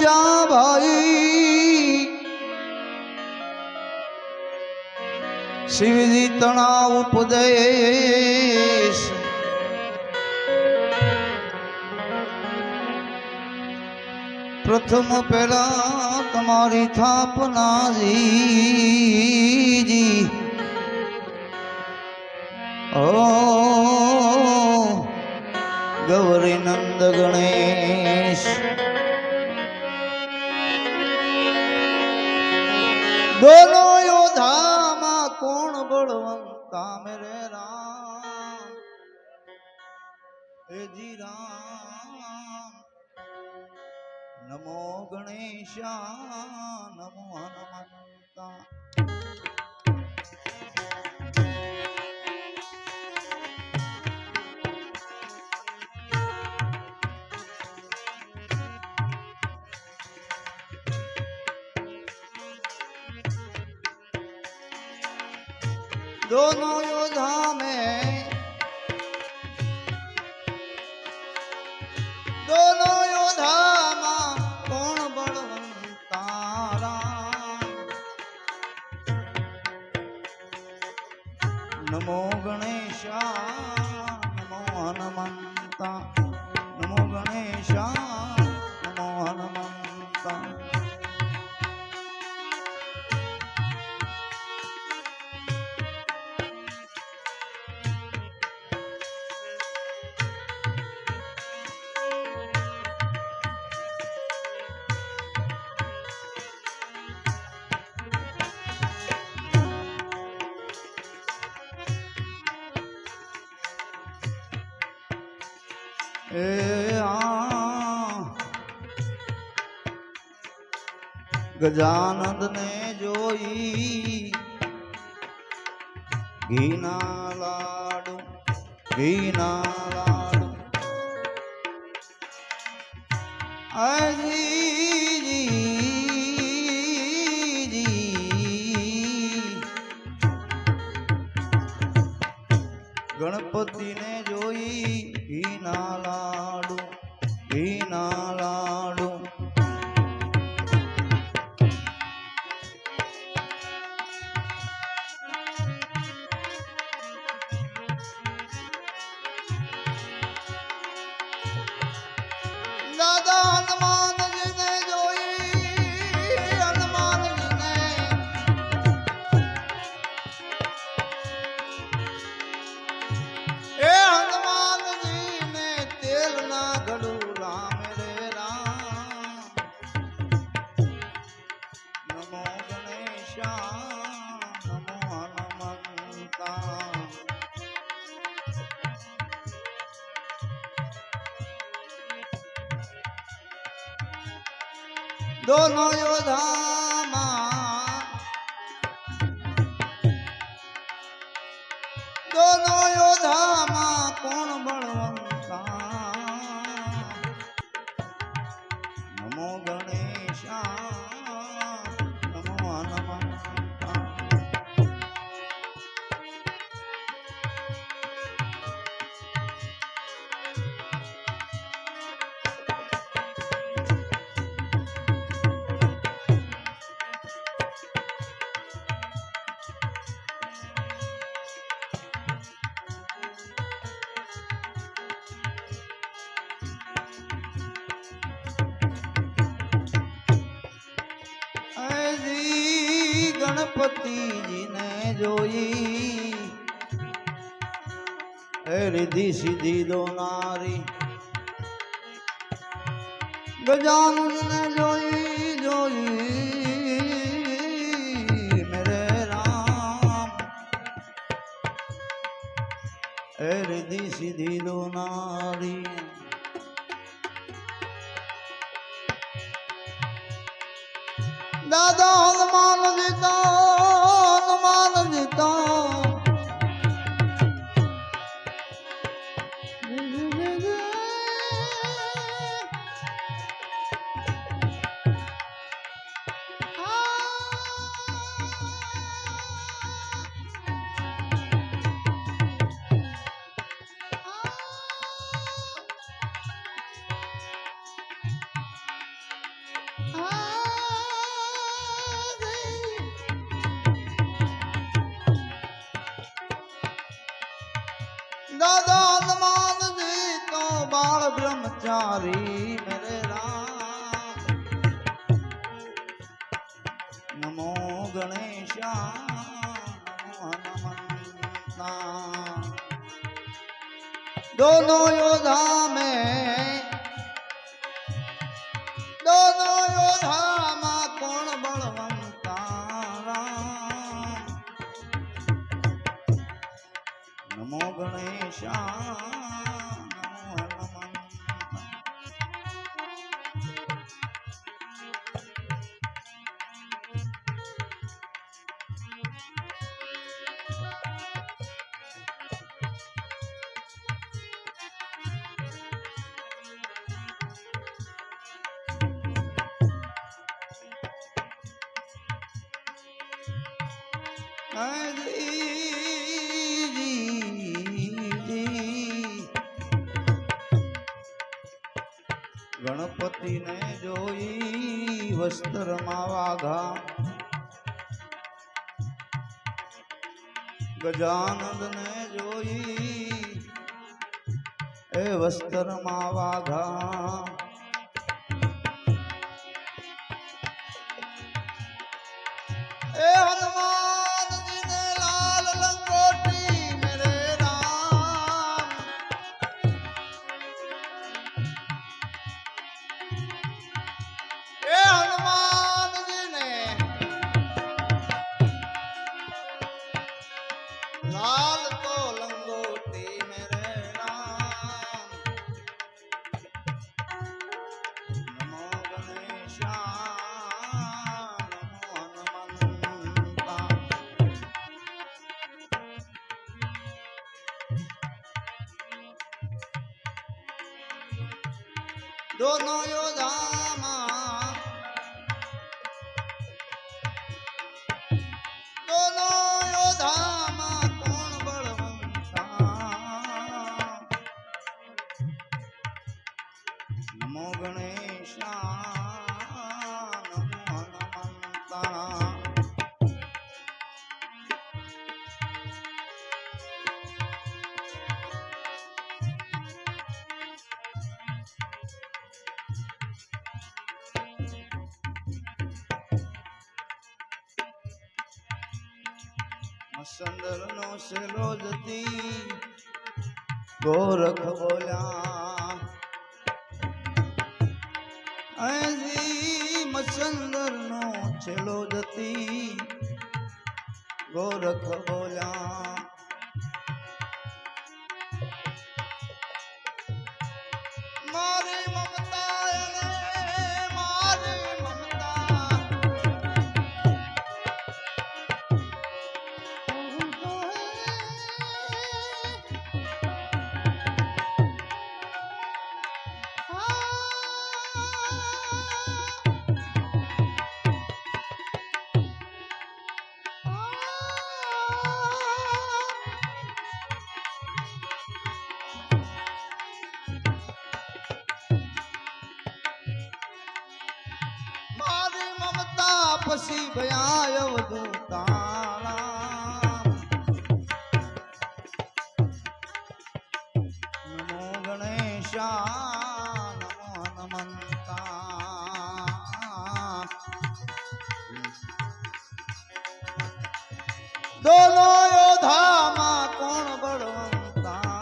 જા ભાઈ શિવજી તણાવ ઉપદેશ પ્રથમ પહેલા તમારી થાપના જી ઓ ગૌરી નંદ ગણેશ દોનો યોધામાં કોણ બળવંતા? મેરે રામ. હે જી રામ. નમો ગણેશા નમો હનુમંતા दोनों योद्धा में એ ગજાનંદ ને જોઈ ઘીના લાડુ ઘીના લાડુ. ગણપતિને જોઈ ઘીના જોઈ. રિધિ સિદ્ધિ દોનારી ગજાનંદને જોઈ જોઈ. મેરે રામ. હે રિધિ સિદ્ધિ દોનારી દાદા હનુમાન જીતા બાળ બ્રહ્મચારી મેરે રામ નમો ગણેશા નમો હનુમંતા दोनों योद्धा में दोनों योद्धा में कौन बलवंता ગણપતિ ને જોઈ વસ્ત્રમાં વાઘા. ગજાનંદ ને જોઈ એ વસ્ત્રમાં વાઘા. એ સેલો જતી ગોરખ બોલ્યા. અહીંથી મસંદર નો છેલો જતી ગોરખ બોલ્યા. પછી ભયા તારા નમો ગણેશા નમો હનુમંતા. દોનો યોધામાં કોણ બળવંતા?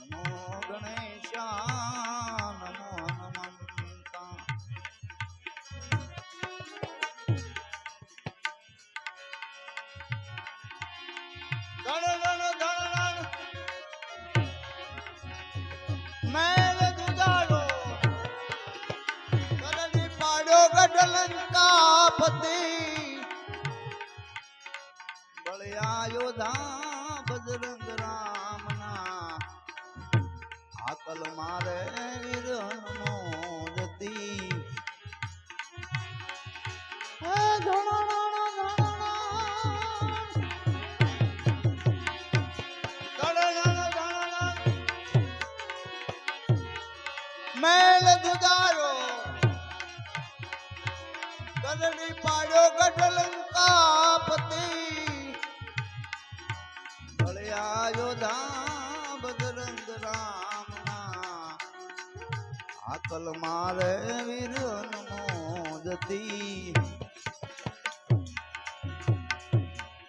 નમો ગણેશા ગઢલંકા પતિ બળિયા યોધા બજરંગ રામના આકલ મારે ગરડી પાડ્યો ગઢલંકાપતિ. ભળ્યા યોધા બજરંગ રામના આકલ મારે વીર હનુમોદતી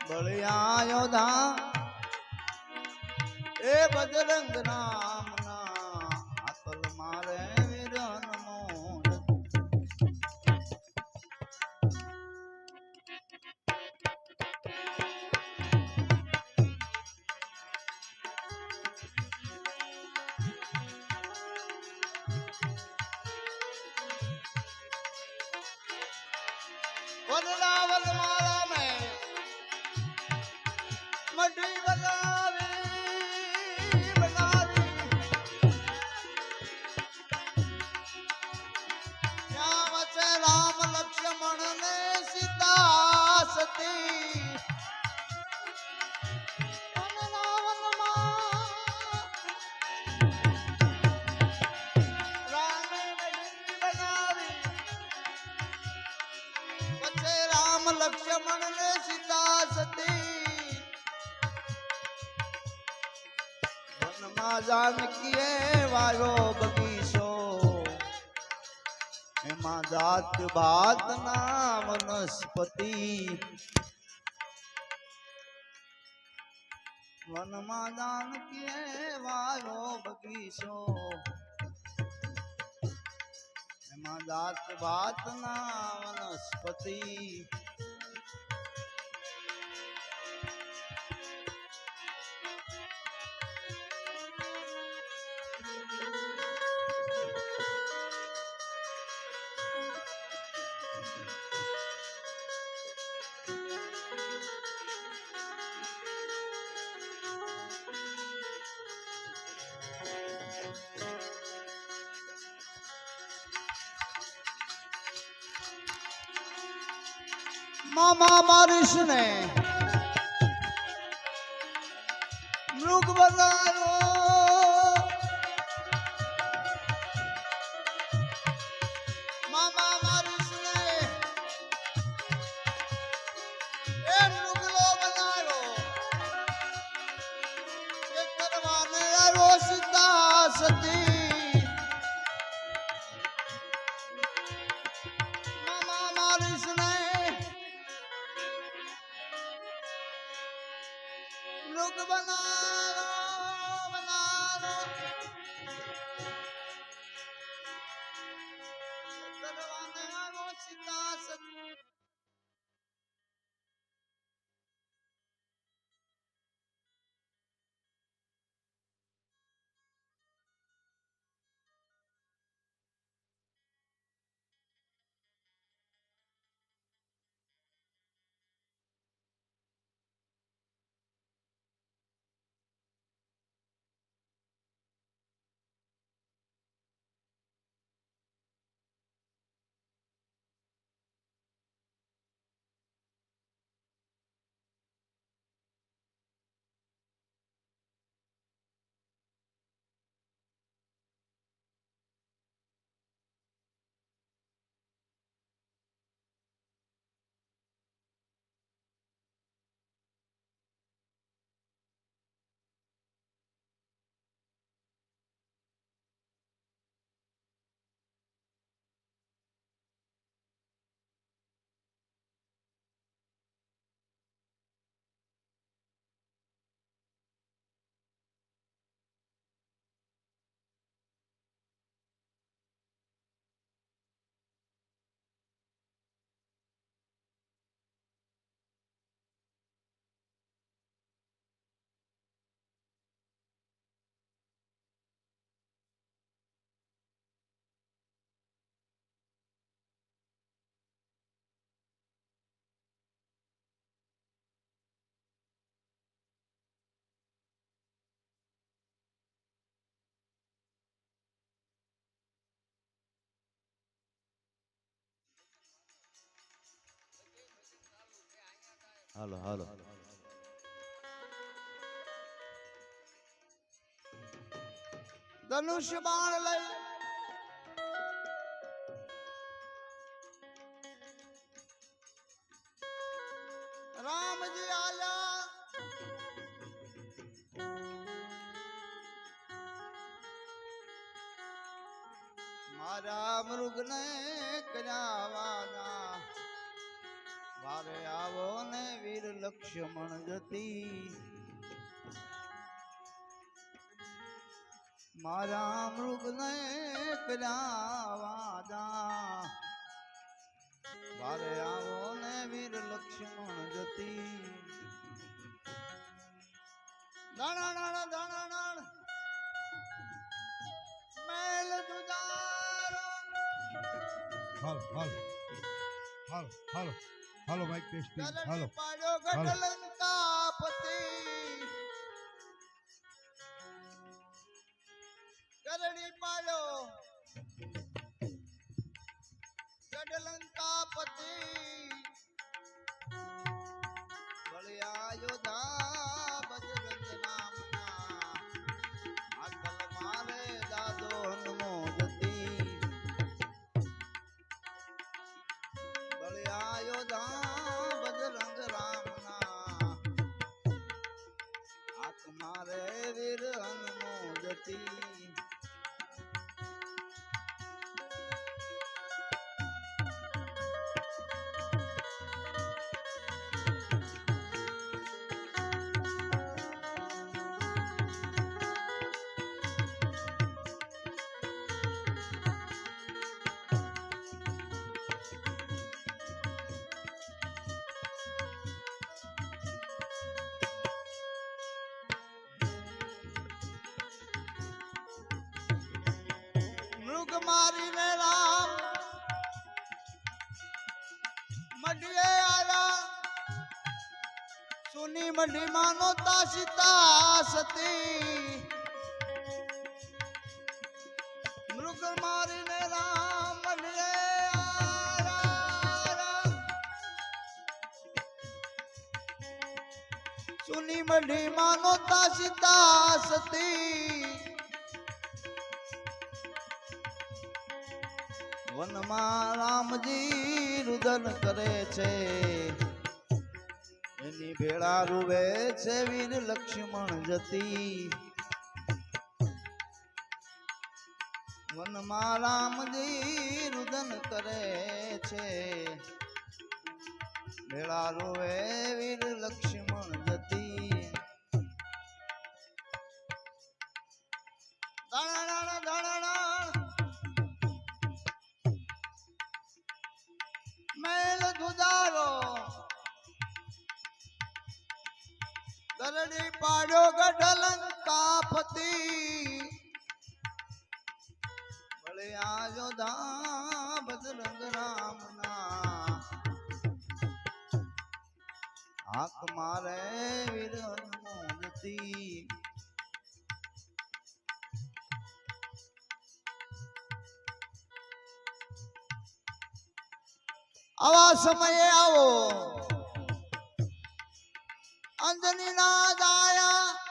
બળ્યા યોધા, એ બજરંગ નામના સીતા જાત ભાત ના વનસ્પતિ. વનમાં જાનકીએ વાયો બગીચો એમાં જાત ભાત ના વનસ્પતિ. મામા મારીશ ને. મૃગ બનાવો મૃગ બનાવો બનાવો કરવાને સીતા હાલો હાલો. ધનુષ્ય બાણ લઈ જતી મારા મૃગને કર્યાવાના વારે આવો ને વીર લક્ષ્મણ જતી. દાણા દાણા દાણા દાણ મેલ દુદારો હાલો હાલો. હાલો હાલો. હાલો માઇક ટેસ્ટિંગ હાલો. ગરડી પાડ્યો ગઢલંકાપતિ કરણી પાડ્યો ગઢલંકાપતિ બળિયા મારીને રામ મઢીએ આયા સુની મઢી માનો તા સીતા સતી. મૃગ મારીને રામ મઢીએ સુની મઢી માનો તા સીતા. વનમાં રામજી રુદન કરે છે. એની ભેળા રૂવે છે વીર લક્ષ્મણ જતી. વનમાં રામજી રુદન કરે છે. ભેળા રૂવે વીર લક્ષ્મણ જતી. દાણા દાણા. ગરડી પાડ્યો ગઢલંકાપતિ ભલે આજો ધા બજરંગ રામના. હાક મારે વિરતી આવા સમયે આવો. અંજની ના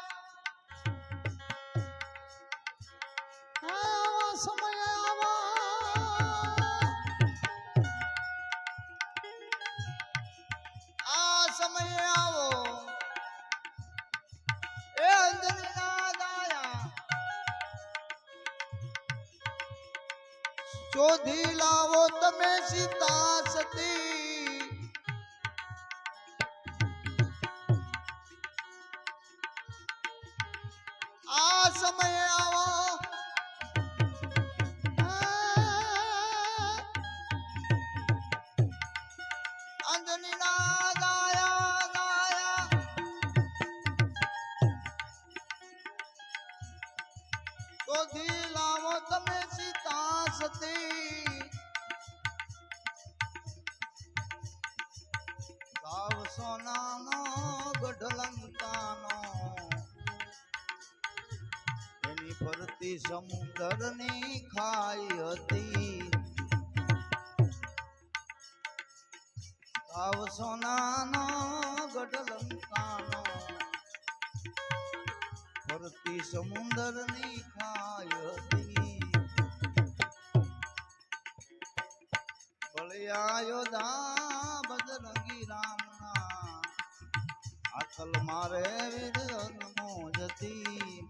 સીતા સાવ સોનાનો ગઢલંકાનો, એની ફરતી સમુદ્રની ખાઈ હતી સાવ સોનાનો ગઢલંકાનો ફરતી સમુદ્રની ખાઈ હતી. અયોધ્યા બજરંગી રામના. આથલ મારે વીર જતી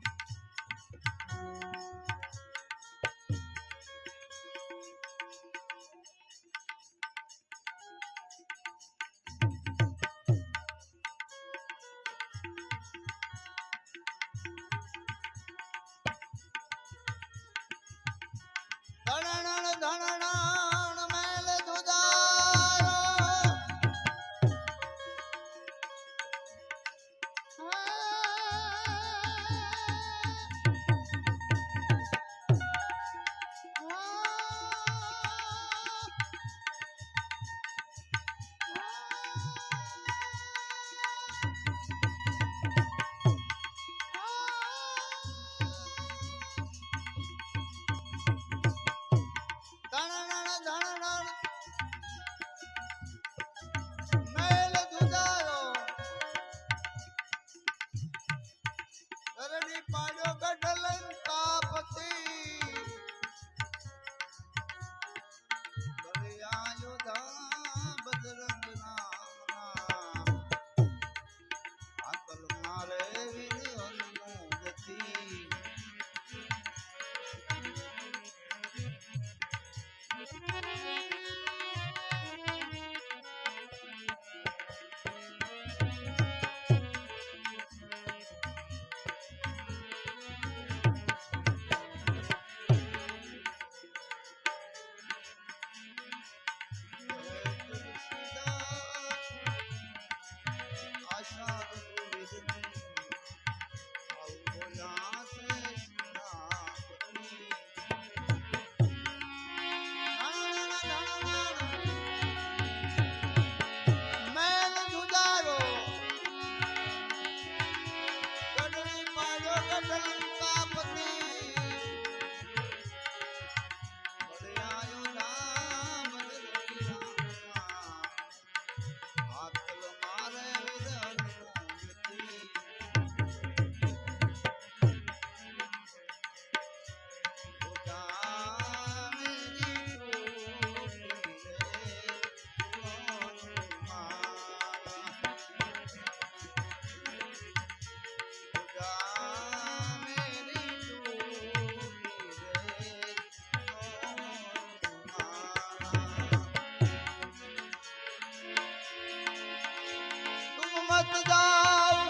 મત જાઓ.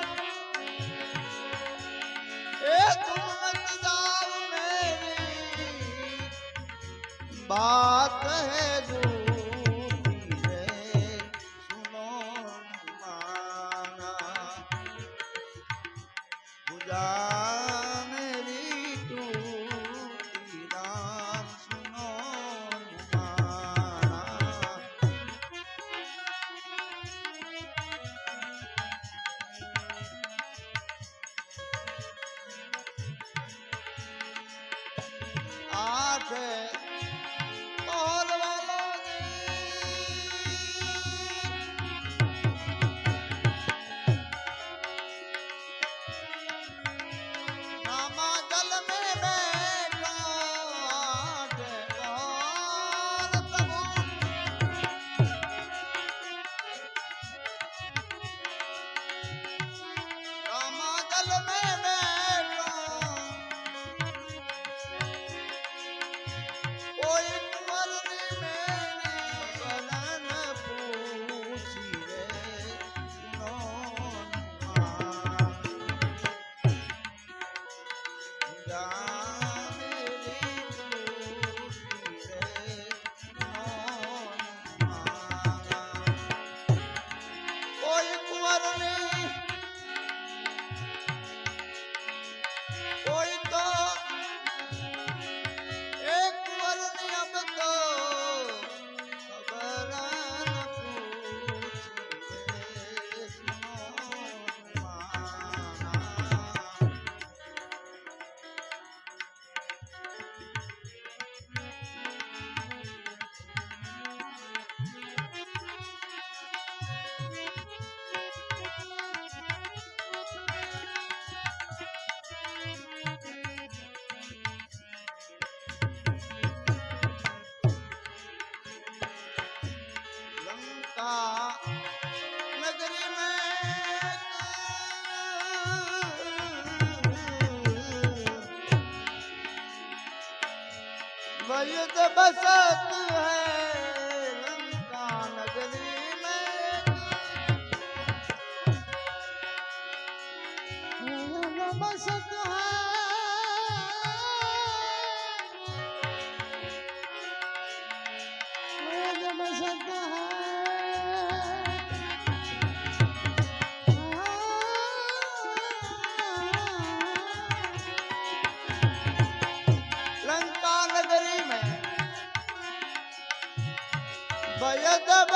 એ તુમ મત જાઓ મેરી. બાત હે દૂર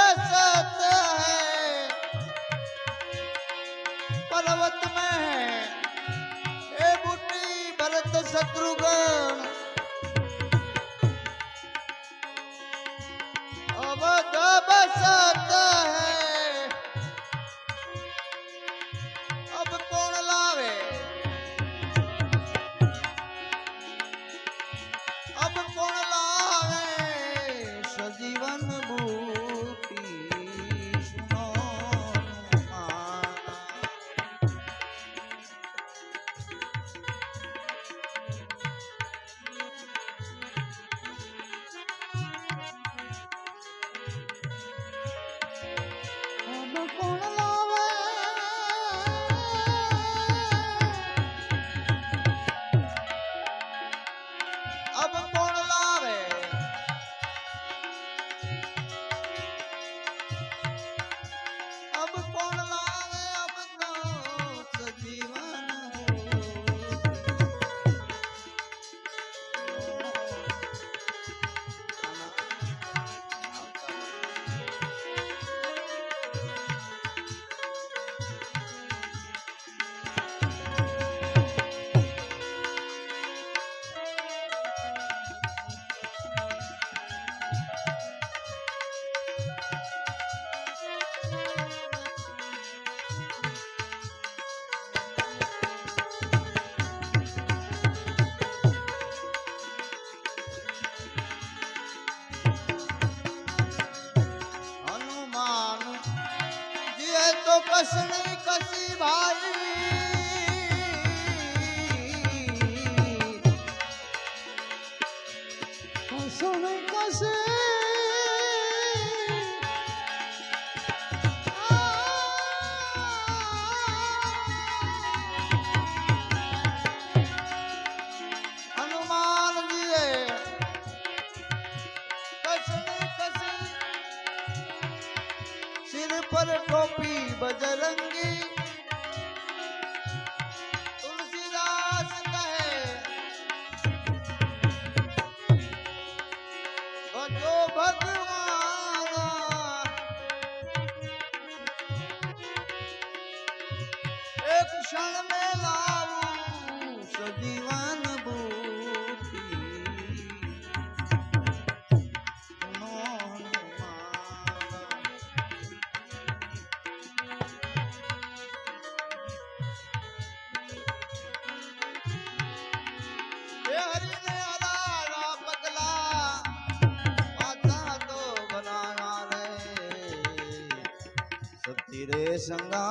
वसत है पर्वत में है ए बुटी भरत शत्रुघ्न अब बसत है শোনো কাছে ಸಂಗಾ